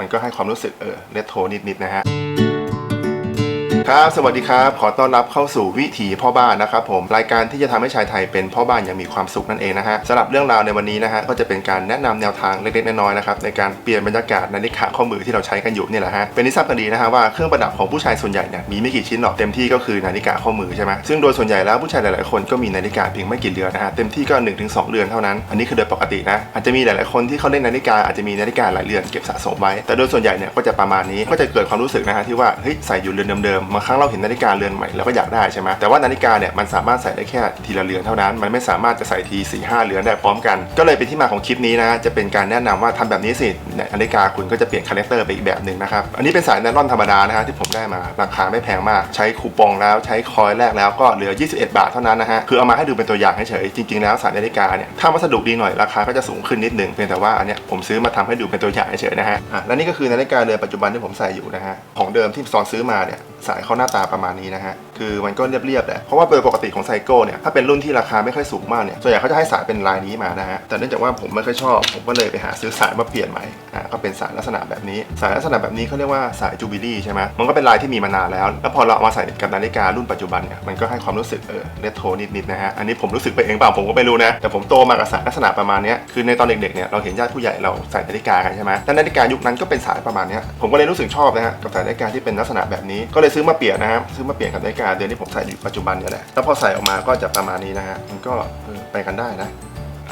มันก็ให้ความรู้สึกเออเลตโทนิดๆนะฮะ ครับ สวัสดีครับ ขอต้อนรับเข้าสู่วิถีพ่อบ้านนะครับผม รายการที่จะทำให้ชายไทยเป็นพ่อบ้านอย่างมีความสุขนั่นเองนะฮะสำหรับเรื่องราวในวันนี้นะฮะ ก็จะเป็นการแนะนำแนวทางเล็กๆ น้อยๆ นะครับในการเปลี่ยนบรรยากาศนาฬิกาข้อมือที่เราใช้กันอยู่นี่แหละฮะ เป็นที่ทราบกันดีนะฮะว่าเครื่องประดับของผู้ชายส่วนใหญ่เนี่ยมีไม่กี่ชิ้นหรอก เต็มที่ก็คือนาฬิกาข้อมือใช่ไหมซึ่งโดยส่วนใหญ่แล้วผู้ชายหลายๆ คนก็มีนาฬิกาเพียงไม่กี่เรือนนะฮะ เต็มที่ก็1นถึงสเรือนเท่านั้น อันนี้คือโดยปกตินะ อาจจะมีหลายๆคนที่เขาเล่นนาฬิกาอาจจะมีนาฬิกาหลายเรือนเก็บสะสมไว้ แต่โดยส่วนใหญ่เนี่ยก็จะประมาณนี้ก็จะเกิดความรู้สึกนะฮะที่ว่าเฮ้ยใส่อยู่เรือนเดิมบางครั้งเราเห็นนาฬิกาเรือนใหม่เราก็อยากได้ใช่ไหมแต่ว่านาฬิกาเนี่ยมันสามารถใส่ได้แค่ทีละเรือนเท่านั้น มันไม่สามารถจะใส่ที4ี่ห้าเรือนได้พร้อมกัน ก็เลยเป็นที่มาของคลิปนี้นะจะเป็นการแนะนำว่าทำแบบนี้สิเนี่ยนาฬิกาคุณก็จะเปลี่ยนคาแรคเตอร์ไปอีกแบบหนึ่งนะครับอันนี้เป็นสายไนลอนธรรมดานะฮะที่ผมได้มาราคาไม่แพงมาก ใช้คูปองแล้วใช้คอยแรกแล้วก็เหลือ 21 บาทเท่านั้นนะฮะคือเอามาให้ดูเป็นตัวอย่างเฉยๆจริงๆแล้วสายนาฬิกาเนี่ยถ้าวัสดุดีหน่อยราคาก็จะสูงขึ้นนิดหนึงเพียงแต่ว่าอันเนี้ยผมซื้อมาทำให้ดูเป็นตัวอย่างเฉยๆนะฮะอะและนี่ก็คือนาฬิกาเรือนปัจจุบันที่ผมใส่อยู่นะฮะของเดิมที่ซอนซื้อมาเนี่ย สายเขาหน้าตาประมาณนี้นะฮะ คือมันก็เรียบๆแหละเพราะว่าโดยปกติของไซโก้เนี่ยถ้าเป็นรุ่นที่ราคาไม่ค่อยสูงมากเนี่ยส่วนใหญ่เขาจะให้สายเป็นลายนี้มานะฮะแต่เนื่องจากว่าผมไม่ค่อยชอบ ผมก็เลยไปหาซื้อสายมาเปลี่ยนใหม่อ่าก็เป็นสายลักษณะแบบนี้ สายลักษณะแบบนี้เขาเรียกว่าสายจูบิลี่ใช่ไหมมันก็เป็นลายที่มีมานานแล้ว แล้วพอเราเอามาใส่กับนาฬิการุ่นปัจจุบันเนี่ยมันก็ให้ความรู้สึกเออเลตโทนิดๆนะฮะอันนี้ผมรู้สึกไปเองเปล่าผมก็ไม่รู้นะแต่ผมโตมากับสายลักษณะประมาณนี้คือในตอนเด็กๆเนี่ยเราเห็นญาติผู้ใหญ่เราใส่นาฬิกากันใช่ไหมแต่นาฬิกายุคนั้นก็เป็นสายประมาณนี้ผมก็เลยรู้สึกชอบนะฮะกับสายนาฬิกาที่เป็นลักษณะแบบนี้ก็เลยซื้อมาเปลี่ยนนะครับซื้อมาเปลี่ยนกับนาฬิกาเดือนที่ผมใส่อยู่ปัจจุบันเนี่ยแหละ แล้วพอใส่ออกมาก็จะประมาณนี้นะฮะ มันก็ไปกันได้นะ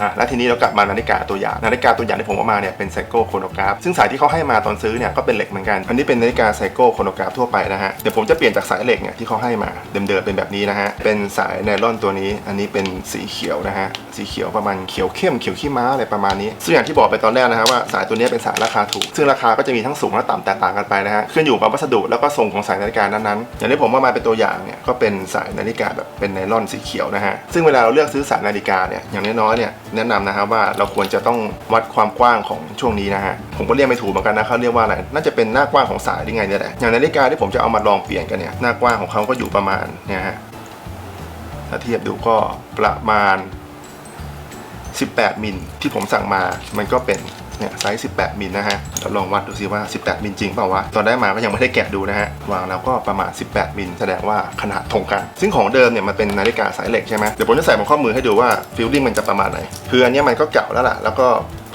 อะแล้วทีนี้เรากลับมานาฬิกาตัวอย่างนาฬิกาตัวอย่างที่ผมเอามาเนี่ยเป็นไซโก้โครโนกราฟซึ่งสายที่เขาให้มาตอนซื้อเนี่ยก็เป็นเหล็กเหมือนกัน อันนี้เป็นนาฬิกาไซโก้โครโนกราฟทั่วไปนะฮะเดี๋ยวผมจะเปลี่ยนจากสายเหล็กเนี่ยที่เขาให้มาเดิมๆเป็นแบบนี้นะฮะเป็นสายไนลอนตัวนี้ อันนี้เป็นสีเขียวนะฮะสีเขียวประมาณเขียวเข้มเขียวขี้ม้าอะไรประมาณนี้ซึ่งอย่างที่บอกไปตอนแรกนะฮะว่าสายตัวนี้เป็นสายราคาถูก ซึ่งราคาก็จะมีทั้งสูงและต่ำแตกต่างกันไปนะฮะขึ้นอยู่กับวัสดุแล้วก็ทรงของสายนาฬิกานั้นๆอย่างที่ผมเอามาเป็นตัวอย่างเนี่ยก็เป็นสายนาฬิกาแบบเป็นไนลอนสีเขียวนะฮะซึ่งเวลาเราเลือกซื้อสายนาฬิกาเนี่ยอย่างน้อยๆเนี่ยแนะนำนะครับว่าเราควรจะต้องวัดความกว้างของช่วงนี้นะฮะผมก็เรียกไม่ถูกเหมือนกันนะเขาเรียกว่าอะไรน่าจะเป็นหน้ากว้างของสายหรือไงเนี่ยแหละอย่างนาฬิกาที่ผมจะเอามาลองเปลี่ยนกันเนี่ยหน้ากว้างของเขาก็อยู่ประมาณเนี่ยฮะถ้าเทียบดูก็ประมาณ 18 มิลที่ผมสั่งมามันก็เป็น เนี่ยไซส์18มิลนะฮะเราลองวัดดูซิว่า 18มิลจริงเปล่าวะตอนได้มาก็ยังไม่ได้แกะดูนะฮะวางแล้วก็ประมาณ 18มิลแสดงว่าขนาดตรงกัน ซึ่งของเดิมเนี่ยมันเป็นนาฬิกาสายเหล็กใช่ไหมเดี๋ยวผมจะใส่บนข้อมือให้ดูว่าฟิลลิ่งมันจะประมาณไหนคืออันนี้มันก็เก่าแล้วล่ะแล้วก็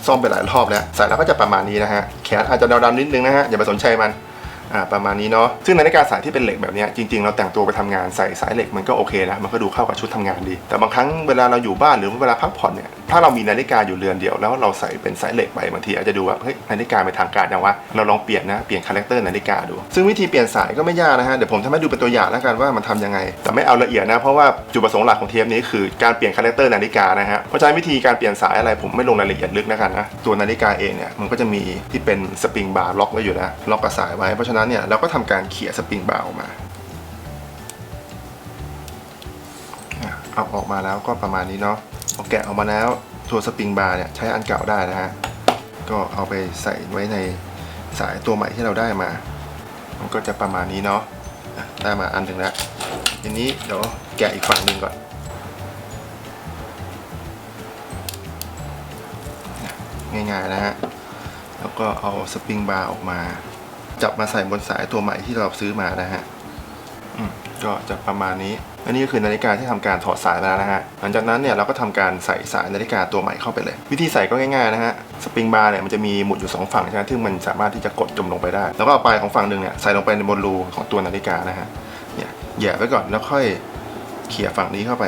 ซ่อมไปหลายรอบแล้วใส่แล้วก็จะประมาณนี้นะฮะแขนอาจจะดำๆนิดนึงนะฮะอย่าไปสนใจมันประมาณนี้เนาะ ซึ่งนาฬิกาสายที่เป็นเหล็กแบบนี้จริง ๆ เราแต่งตัวไปทำงานใส่สายเหล็กมันก็โอเคนะ มันก็ดูเข้ากับชุดทำงานดี แต่บางครั้งเวลาเราอยู่บ้านหรือเวลาพักผ่อนเนี่ยถ้าเรามีนาฬิกาอยู่เรือนเดียวแล้วเราใส่เป็นสายเหล็กไปบางทีอาจจะดูว่าเฮ้ยนาฬิกาเป็นทางการจังวะเราลองเปลี่ยนนะเปลี่ยนคาแรคเตอร์นาฬิกาดู ซึ่งวิธีเปลี่ยนสายก็ไม่ยากนะฮะเดี๋ยวผมทำให้ดูเป็นตัวอย่างแล้วกันว่ามันทำยังไง แต่ไม่เอาละเอียดนะเพราะว่าจุดประสงค์หลักของเทปนี้คือการเปลี่ยนคาแรคเตอร์นาฬิกานะฮะเพราะฉะนั้นวิธีการเปลี่ยนสายอะไรผมไม่ลงรายละเอียดลึกแล้วกันนะตัวนาฬิกาเองเนี่ยมันก็จะมีที่เป็นสปริงบาร์ล็อกไว้อยู่แล้วล็อกกับสายไว้เพราะฉะนั้นเนี่ยเราก็ทำการเขี่ยสปริงบาร์ออกมาเอาออกมาแล้วก็ประมาณนี้เนาะ พอแกะออกมาแล้วตัวสปริงบาร์เนี่ยใช้อันเก่าได้นะฮะ ก็เอาไปใส่ไว้ในสายตัวใหม่ที่เราได้มา มันก็จะประมาณนี้เนาะได้มาอันหนึ่งแล้วทีนี้เดี๋ยวแกะอีกฝั่งหนึ่งก่อนง่ายๆนะฮะ แล้วก็เอาสปริงบาร์ออกมา จับมาใส่บนสายตัวใหม่ที่เราซื้อมานะฮะก็จะประมาณนี้ อันนี้ก็คือนาฬิกาที่ทำการถอดสายแล้วนะฮะ หลังจากนั้นเนี่ยเราก็ทำการใส่สายนาฬิกาตัวใหม่เข้าไปเลย วิธีใส่ก็ง่ายๆนะฮะ สปริงบาร์เนี่ยมันจะมีหมุดอยู่สองฝั่งใช่ไหมซึ่มันสามารถที่จะกดจมลงไปได้ แล้วก็เอาปลายของฝั่งหนึ่งเนี่ยใส่ลงไปในบนรูของตัวนาฬิกานะฮะ เนี่ยแย่ไว้ก่อนแล้วค่อยเขี่ยฝั่งนี้เข้าไป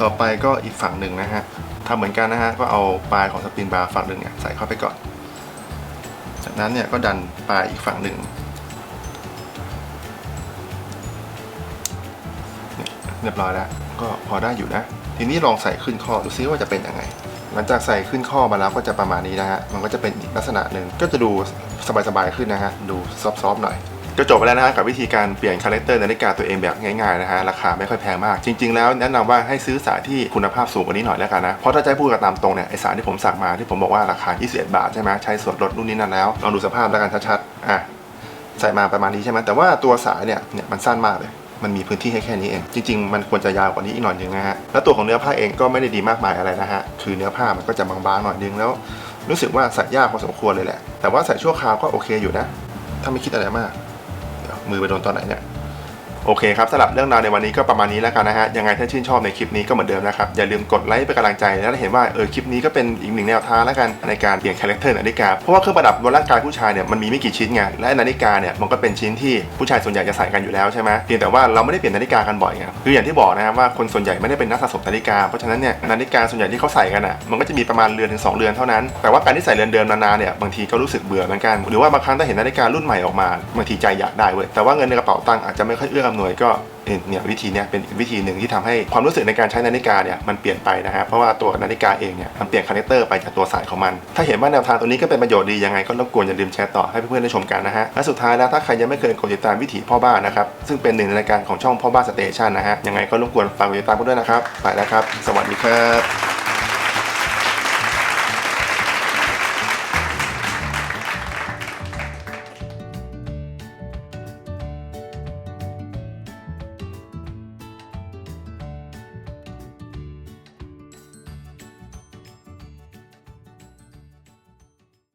ต่อไปก็อีกฝั่งหนึ่งนะฮะทำเหมือนกันนะฮะ ก็เอาปลายของสปริงบาร์ฝั่งหนึ่งเนี่ยใส่เข้าไปก่อน จากนั้นเนี่ยก็ดันปลายอีกฝั่งหนึ่งเรียบร้อยแล้ว ก็พอได้อยู่นะ ทีนี้ลองใส่ขึ้นข้อดูซิว่าจะเป็นยังไง หลังจากใส่ขึ้นข้อมาแล้วก็จะประมาณนี้นะฮะ มันก็จะเป็นอีกลักษณะหนึ่งก็จะดูสบายๆขึ้นนะฮะ ดูซอฟๆหน่อย ก็จบไปแล้วนะฮะกับวิธีการเปลี่ยนคาแรคเตอร์นาฬิกาตัวเองแบบง่ายๆนะฮะราคาไม่ค่อยแพงมาก จริง ๆ แล้วแนะนำว่าให้ซื้อสายที่คุณภาพสูงกว่านี้หน่อยแล้วกันนะ เพราะถ้าจะให้พูดกันตามตรงเนี่ยไอสายที่ผมสั่งมาที่ผมบอกว่าราคา 21 บาทใช่ไหมใช้ส่วนลดนู่นนี่นั่นแล้วลองดูสภาพแล้วกันชัดๆอะใส่มาประมาณนี้ใช่ไหมแต่ว่าตัวสายเนี่ยเนี่ยมันสั้นมากเลยมันมีพื้นที่ให้แค่นี้เอง จริง ๆ มันควรจะยาวกว่านี้อีกหน่อยนึงนะฮะ แล้วตัวของเนื้อผ้าเองก็ไม่ได้ดีมากมายอะไรนะฮะ คือเนื้อผ้ามันก็จะบางๆหน่อยนึงแล้ว รู้สึกว่าใส่ยากพอสมควรเลยแหละ แต่ว่าใส่ชั่วคราวก็โอเคอยู่นะ ถ้าไม่คิดอะไรมาก มือไปโดนตอนไหนเนี่ย โอเคครับสำหรับเรื่องราวในวันนี้ก็ประมาณนี้แล้วกันนะฮะยังไงถ้าชื่นชอบในคลิปนี้ก็เหมือนเดิมนะครับอย่าลืมกดไลค์เป็นกำลังใจแล้วเห็นว่าเออคลิปนี้ก็เป็นอีกหนึ่งแนวทางแล้วกันในการเปลี่ยนคาแรคเตอร์นาฬิกาเพราะว่าเครื่องประดับบนร่างกายผู้ชายเนี่ยมันมีไม่กี่ชิ้นไงและนาฬิกาเนี่ยมันก็เป็นชิ้นที่ผู้ชายส่วนใหญ่จะใส่กันอยู่แล้วใช่ไหมเพียงแต่ว่าเราไม่ได้เปลี่ยนนาฬิกากันบ่อยไงคืออย่างที่บอกนะครับว่าคนส่วนใหญ่ไม่ได้เป็นนักสะสมนาฬิกาเพราะฉะนั้นเนี่ยนาฬิกาส่วนใหญ่ที่เขาใส่กันอะมันก็จะมีประมาณเรือนถึงสองเรือนเท่านั้นแต่ว่าการที่ใส่เรือนเดิมนานๆเนี่ยบางทีก็รู้สึกเบื่อเหมือนกันหรือว่าบางครั้งถ้าเห็นนาฬิการุ่นใหม่ออกมาบางทีใจอยากได้เว้ยแต่ว่าเงินในกระเป๋าตังค์อาจจะไม่ค่อยเอื้ออำนวยก็เนี่ยวิธีเนี้ยเป็นวิธีหนึ่งที่ทำให้ความรู้สึกในการใช้นาฬิกาเนี่ยมันเปลี่ยนไปนะฮะเพราะว่าตัวนาฬิกาเองเนี่ยมันเปลี่ยนคาแรคเตอร์ไปจากตัวสายของมัน ถ้าเห็นว่าแนวทางตัวนี้ก็เป็นประโยชน์ดียังไงก็รบกวนอย่าลืมแชร์ต่อให้เพื่อนๆได้ชมกันนะฮะและสุดท้ายแล้วถ้าใครยังไม่เคยกดติดตามวิถีพ่อบ้านนะครับซึ่งเป็นหนึ่งในรายการของช่องพ่อบ้านสเตชันนะฮะยังไงก็รบกวนฝากติดตามกันด้วยนะครับไปแล้วครับ สวัสดีครับ